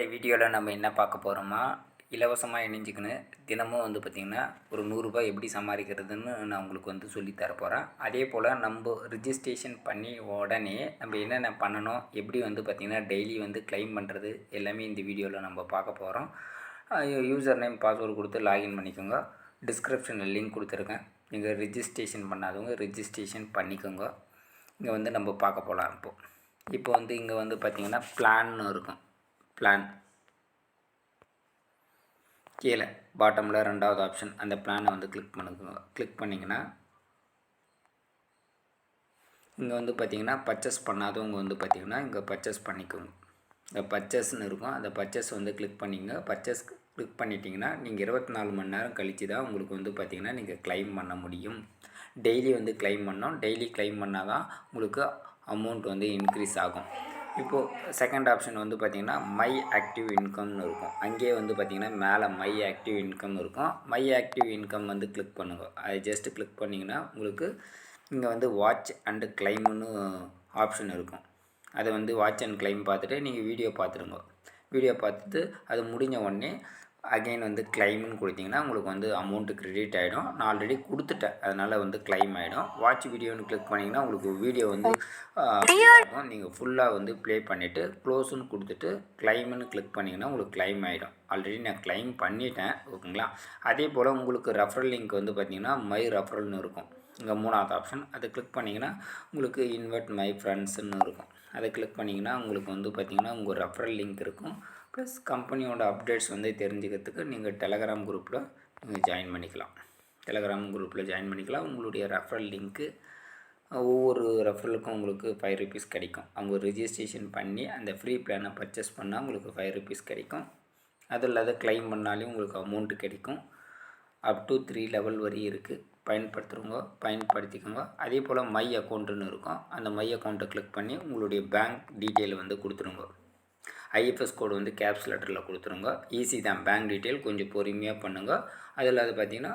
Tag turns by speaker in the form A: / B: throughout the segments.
A: இந்த வீடியோவில் நம்ம என்ன பார்க்க போகிறோமா இலவசமாக இணைஞ்சிக்கின்னு தினமும் வந்து பார்த்திங்கன்னா ஒரு நூறுரூபா எப்படி சமாளிக்கிறதுன்னு நான் உங்களுக்கு வந்து சொல்லி போகிறேன் அதே போல் நம்ம ரிஜிஸ்ட்ரேஷன் பண்ணி உடனே நம்ம என்னென்ன பண்ணணும் எப்படி வந்து பார்த்திங்கன்னா டெய்லி வந்து க்ளைம் பண்ணுறது எல்லாமே இந்த வீடியோவில் நம்ம பார்க்க போகிறோம் யூசர் நேம் பாஸ்வேர்டு கொடுத்து லாகின் பண்ணிக்கோங்க. டிஸ்கிரிப்ஷனில் லிங்க் கொடுத்துருக்கேன். நீங்கள் ரிஜிஸ்ட்ரேஷன் பண்ணாதவங்க ரிஜிஸ்ட்ரேஷன் பண்ணிக்கோங்க. இங்கே வந்து நம்ம பார்க்க போகலாம் இப்போது இப்போ வந்து இங்கே வந்து பார்த்திங்கன்னா பிளான்னு இருக்கும். பிளான் கீழே பாட்டமில் ரெண்டாவது ஆப்ஷன் அந்த பிளானை வந்து கிளிக் பண்ணுங்க. கிளிக் பண்ணிங்கன்னா இங்கே வந்து பார்த்தீங்கன்னா பர்ச்சேஸ் பண்ணாதவங்க வந்து பார்த்தீங்கன்னா இங்கே பர்ச்சேஸ் பண்ணிக்கோங்க. இந்த பர்ச்சேஸ்னு இருக்கும். அந்த பர்ச்சேஸ் வந்து கிளிக் பண்ணிங்க. பர்ச்சேஸ் கிளிக் பண்ணிட்டீங்கன்னா நீங்கள் இருபத்தி நாலு மணி நேரம் கழித்து தான் உங்களுக்கு வந்து பார்த்தீங்கன்னா நீங்கள் க்ளைம் பண்ண முடியும். டெய்லி வந்து க்ளைம் பண்ணோம். டெய்லி கிளைம் பண்ணால் தான் உங்களுக்கு அமௌண்ட் வந்து இன்க்ரீஸ் ஆகும். இப்போது செகண்ட் ஆப்ஷன் வந்து பார்த்திங்கன்னா மை ஆக்டிவ் இன்கம்னு இருக்கும். அங்கேயே வந்து பார்த்திங்கன்னா மேலே மை ஆக்டிவ் இன்கம் இருக்கும். மை ஆக்டிவ் இன்கம் வந்து கிளிக் பண்ணுங்க. அது ஜஸ்ட்டு கிளிக் பண்ணிங்கன்னா உங்களுக்கு இங்கே வந்து வாட்ச் அண்டு கிளைம்னு ஆப்ஷன் இருக்கும். அதை வந்து வாட்ச் அண்ட் கிளைம் பார்த்துட்டு நீங்கள் வீடியோ பார்த்துருங்க. வீடியோ பார்த்துட்டு அது முடிஞ்ச உடனே அகைன் வந்து கிளைம்னு கொடுத்தீங்கன்னா உங்களுக்கு வந்து அமௌண்ட்டு கிரெடிட் ஆகிடும் நான் ஆல்ரெடி கொடுத்துட்டேன். அதனால் வந்து கிளைம் ஆகிடும் வாட்ச் வீடியோன்னு கிளிக் பண்ணிங்கன்னா உங்களுக்கு வீடியோ வந்து நீங்கள் ஃபுல்லாக வந்து ப்ளே பண்ணிவிட்டு க்ளோஸுன்னு கொடுத்துட்டு கிளைம்னு கிளிக் பண்ணிங்கன்னா உங்களுக்கு கிளைம் ஆகிடும் ஆல்ரெடி நான் கிளைம் பண்ணிட்டேன். ஓகேங்களா? அதே போல் உங்களுக்கு ரெஃபரல் லிங்க் வந்து பார்த்திங்கன்னா மை ரெஃபரல்னு இருக்கும். இங்கே மூணாவது ஆப்ஷன் அதை கிளிக் பண்ணிங்கன்னா உங்களுக்கு இன்வெர்ட் மை ஃப்ரெண்ட்ஸ்னு இருக்கும். அதை கிளிக் பண்ணிங்கன்னா உங்களுக்கு வந்து பார்த்திங்கன்னா உங்கள் ரெஃபரல் லிங்க் இருக்கும். ப்ளஸ் கம்பெனியோட அப்டேட்ஸ் வந்து தெரிஞ்சுக்கிறதுக்கு நீங்கள் டெலகிராம் குரூப்பில் நீங்கள் ஜாயின் பண்ணிக்கலாம். டெலகிராம் குரூப்பில் ஜாயின் பண்ணிக்கலாம். உங்களுடைய ரெஃபரல் லிங்க்கு ஒவ்வொரு ரெஃபரலுக்கும் உங்களுக்கு ஃபைவ் ருபீஸ் கிடைக்கும். அவங்க ரிஜிஸ்ட்ரேஷன் பண்ணி அந்த ஃப்ரீ பிளானை பர்ச்சேஸ் பண்ணால் உங்களுக்கு ஃபைவ் ருபீஸ் கிடைக்கும். அது இல்லாத கிளைம் பண்ணாலே உங்களுக்கு அமௌண்ட்டு கிடைக்கும். அப் டு த்ரீ லெவல் வரையும் இருக்குது பயன்படுத்துகிறவங்க பயன்படுத்திக்கோங்க. அதே போல் மை அக்கௌண்ட்டுன்னு இருக்கும். அந்த மை அக்கௌண்ட்டை கிளிக் பண்ணி உங்களுடைய பேங்க் டீட்டெயில் வந்து கொடுத்துருங்க ஐஎஃப்எஸ் கோடு வந்து கேப்ஸ் லெட்டரில் கொடுத்துருங்க. ஈஸி தான். பேங்க் டீட்டெயில் கொஞ்சம் பொறுமையாக பண்ணுங்கள் அதில் அது பார்த்திங்கன்னா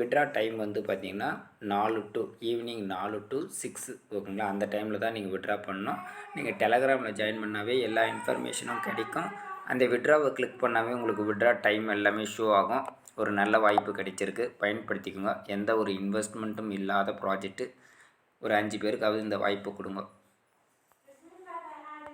A: விட்ரா டைம் வந்து பார்த்திங்கன்னா நாலு டு ஈவினிங் நாலு டு சிக்ஸ் ஓகேங்களா? அந்த டைமில் தான் நீங்கள் விட்ரா பண்ணணும். நீங்கள் டெலகிராமில் ஜாயின் பண்ணாவே எல்லா இன்ஃபர்மேஷனும் கிடைக்கும். அந்த விட்ராவை கிளிக் பண்ணாவே உங்களுக்கு விட்ரா டைம் எல்லாமே ஷோ ஆகும். ஒரு நல்ல வாய்ப்பு கிடைச்சிருக்கு. பயன்படுத்திக்கோங்க. எந்த ஒரு இன்வெஸ்ட்மெண்ட்டும் இல்லாத ப்ராஜெக்ட்டு ஒரு அஞ்சு பேருக்காவது இந்த வாய்ப்பு கொடுங்க.